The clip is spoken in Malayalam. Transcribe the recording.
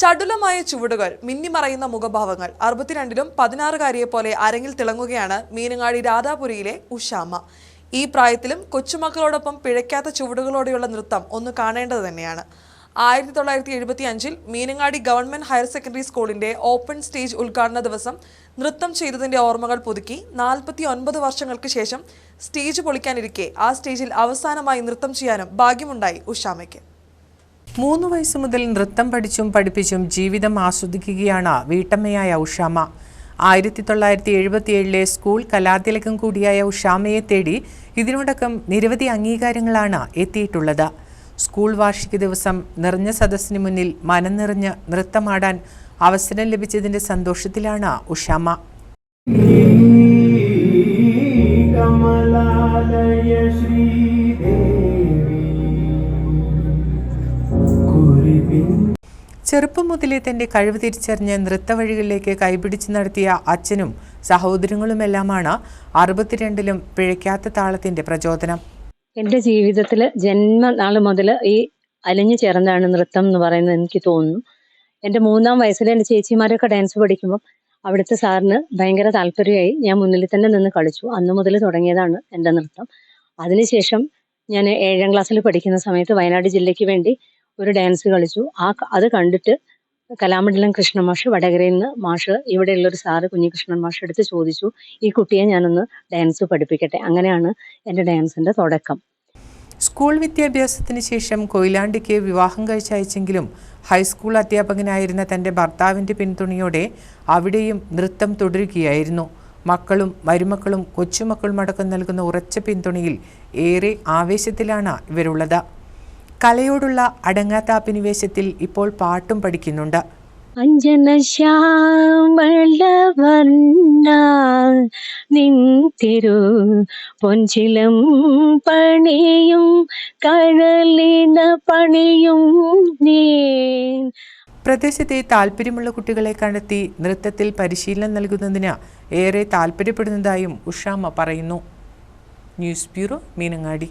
ചടുലമായ ചുവടുകൾ മിന്നിമറയുന്ന മുഖഭാവങ്ങൾ. അറുപത്തിരണ്ടിലും പതിനാറുകാരിയെ പോലെ അരങ്ങിൽ തിളങ്ങുകയാണ് മീനങ്ങാടി രാധാപുരിയിലെ ഉഷാമ ഈ പ്രായത്തിലും കൊച്ചുമക്കളോടൊപ്പം പിഴയ്ക്കാത്ത ചുവടുകളോടെയുള്ള നൃത്തം ഒന്ന് കാണേണ്ടത് തന്നെയാണ്. ആയിരത്തി തൊള്ളായിരത്തി എഴുപത്തി അഞ്ചിൽ മീനങ്ങാടി ഗവൺമെന്റ് ഹയർ സെക്കൻഡറി സ്കൂളിന്റെ ഓപ്പൺ സ്റ്റേജ് ഉദ്ഘാടന ദിവസം നൃത്തം ചെയ്തതിന്റെ ഓർമ്മകൾ പുതുക്കി. നാൽപ്പത്തി ഒൻപത് വർഷങ്ങൾക്ക് ശേഷം സ്റ്റേജ് പൊളിക്കാനിരിക്കെ ആ സ്റ്റേജിൽ അവസാനമായി നൃത്തം ചെയ്യാനും ഭാഗ്യമുണ്ടായി ഉഷാമയ്ക്ക് മൂന്ന് വയസ്സ് മുതൽ നൃത്തം പഠിച്ചും പഠിപ്പിച്ചും ജീവിതം ആസ്വദിക്കുകയാണ് വീട്ടമ്മയായ ഉഷാമ. ആയിരത്തി തൊള്ളായിരത്തി എഴുപത്തിയേഴിലെ സ്കൂൾ കലാതിലകം കൂടിയായ ഉഷാമയെ തേടി ഇതിനോടകം നിരവധി അംഗീകാരങ്ങളാണ് എത്തിയിട്ടുള്ളത്. സ്കൂൾ വാർഷിക ദിവസം നിറഞ്ഞ സദസ്സിന് മുന്നിൽ മനം നിറഞ്ഞ് നൃത്തമാടാൻ അവസരം ലഭിച്ചതിന്റെ സന്തോഷത്തിലാണ് ഉഷാമ. കമലാലയ ചെറുപ്പം മുതലേ തന്റെ കഴിവ് തിരിച്ചറിഞ്ഞ് നൃത്തവഴികളിലേക്ക് കൈപിടിച്ച് നടത്തിയ അച്ഛനും സഹോദരങ്ങളുമെല്ലാമാണ് അറുപത്തിരണ്ടിലും പിഴയ്ക്കാത്ത താളത്തിന്റെ പ്രചോദനം. എന്റെ ജീവിതത്തിൽ ജന്മനാൾ മുതൽ ഈ അലിഞ്ഞു ചേർന്നാണ് നൃത്തം എന്ന് പറയുന്നത് എനിക്ക് തോന്നുന്നു. എന്റെ മൂന്നാം വയസ്സിൽ എന്റെ ചേച്ചിമാരൊക്കെ ഡാൻസ് പഠിക്കുമ്പോൾ അവിടുത്തെ സാറിന് ഭയങ്കര താല്പര്യമായി ഞാൻ മുന്നിൽ തന്നെ നിന്ന് കളിച്ചു. അന്ന് മുതൽ തുടങ്ങിയതാണ് എന്റെ നൃത്തം. അതിനുശേഷം ഞാൻ ഏഴാം ക്ലാസ്സിൽ പഠിക്കുന്ന സമയത്ത് വയനാട് ജില്ലയ്ക്ക് വേണ്ടി ഒരു ഡാൻസ് കളിച്ചു. ആ അത് കണ്ടിട്ട് കലാമണ്ഡലം കൃഷ്ണൻ മാഷ് വടകരയിൽ നിന്ന് മാഷ് ഇവിടെയുള്ള ഒരു സാറ് കുഞ്ഞികൃഷ്ണൻ മാഷ് എടുത്ത് ചോദിച്ചു ഈ കുട്ടിയെ ഞാനൊന്ന് ഡാൻസ് പഠിപ്പിക്കട്ടെ? അങ്ങനെയാണ് എന്റെ ഡാൻസിന്റെ തുടക്കം. സ്കൂൾ വിദ്യാഭ്യാസത്തിന് ശേഷം കൊയിലാണ്ടിക്ക് വിവാഹം കഴിച്ചയച്ചെങ്കിലും ഹൈസ്കൂൾ അധ്യാപകനായിരുന്ന തന്റെ ഭർത്താവിന്റെ പിന്തുണയോടെ അവിടെയും നൃത്തം തുടരുകയായിരുന്നു. മക്കളും മരുമക്കളും കൊച്ചുമക്കളും അടക്കം നൽകുന്ന ഉറച്ച പിന്തുണയിൽ ഏറെ ആവേശത്തിലാണ് ഇവരുള്ളത്. കലയോടുള്ള അടങ്ങാത്ത അഭിനിവേശത്തിൽ ഇപ്പോൾ പാട്ടും പഠിക്കുന്നുണ്ട്. അഞ്ജന ശ്യാമളവർണ നിന്തിരു പൊഞ്ചിലം പണിയും കഴലിന പണിയും നീ. പ്രദേശത്തെ താല്പര്യമുള്ള കുട്ടികളെ കണ്ടെത്തി നൃത്തത്തിൽ പരിശീലനം നൽകുന്നതിന് ഏറെ താല്പര്യപ്പെടുന്നതായും ഉഷാമ്മ പറയുന്നു. News bureau Meenangadi.